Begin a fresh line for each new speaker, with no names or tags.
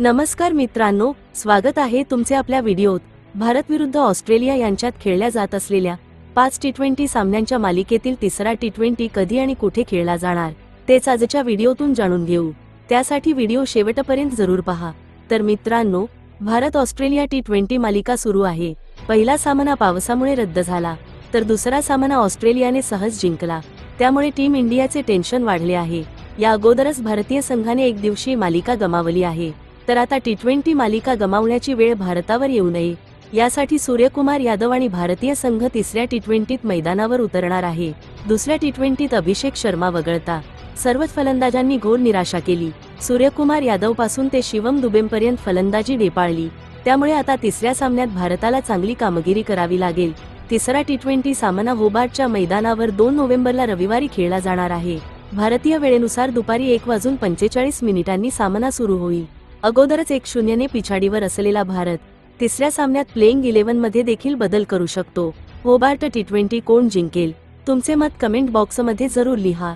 नमस्कार मित्रांनो स्वागत आहे तुमचे आपल्या व्हिडिओत. भारत विरुद्ध ऑस्ट्रेलिया यांच्यात खेळल्या जात असलेल्या पाच टी ट्वेंटी सामन्यांच्या मालिकेतील तिसरा टी ट्वेंटी कधी आणि कुठे खेळला जाणार तेच आजच्या व्हिडिओतून जाणून घेऊ. त्यासाठी व्हिडिओ शेवटपर्यंत जरूर पहा. तर मित्रांनो भारत ऑस्ट्रेलिया टी ट्वेंटी मालिका सुरू आहे. पहिला सामना पावसामुळे रद्द झाला तर दुसरा सामना ऑस्ट्रेलियाने सहज जिंकला. त्यामुळे टीम इंडियाचे टेन्शन वाढले आहे. या अगोदरच भारतीय संघाने एक दिवशी मालिका गमावली आहे. तर आता टी ट्वेंटी मालिका गमावण्याची वेळ भारतावर येऊ नये. यासाठी सूर्यकुमार यादव आणि भारतीय संघ तिसऱ्या टी ट्वेंटीत मैदानावर उतरणार आहे. दुसऱ्या टी ट्वेंटीत अभिषेक शर्मा वगळता. सर्वच फलंदाजांनी घोर निराशा केली. सूर्यकुमार यादवपासून ते शिवम दुबेंपर्यंत फलंदाजी डेपाळली त्यामुळे आता तिसऱ्या सामन्यात भारताला चांगली कामगिरी करावी लागेल. तिसरा टी ट्वेंटी सामना होबार्टच्या मैदानावर दोन नोव्हेंबरला रविवारी खेळला जाणार आहे. भारतीय वेळेनुसार दुपारी एक वाजून पंचेचाळीस मिनिटांनी सामना सुरू होईल. अगोदरच एक शून्यने पिछाडीवर असलेला भारत तिसऱ्या सामन्यात प्लेइंग इलेव्हनमध्ये देखील बदल करू शकतो. होबार्ट टी ट्वेंटी कोण जिंकेल? तुमचे मत कमेंट बॉक्समध्ये जरूर लिहा.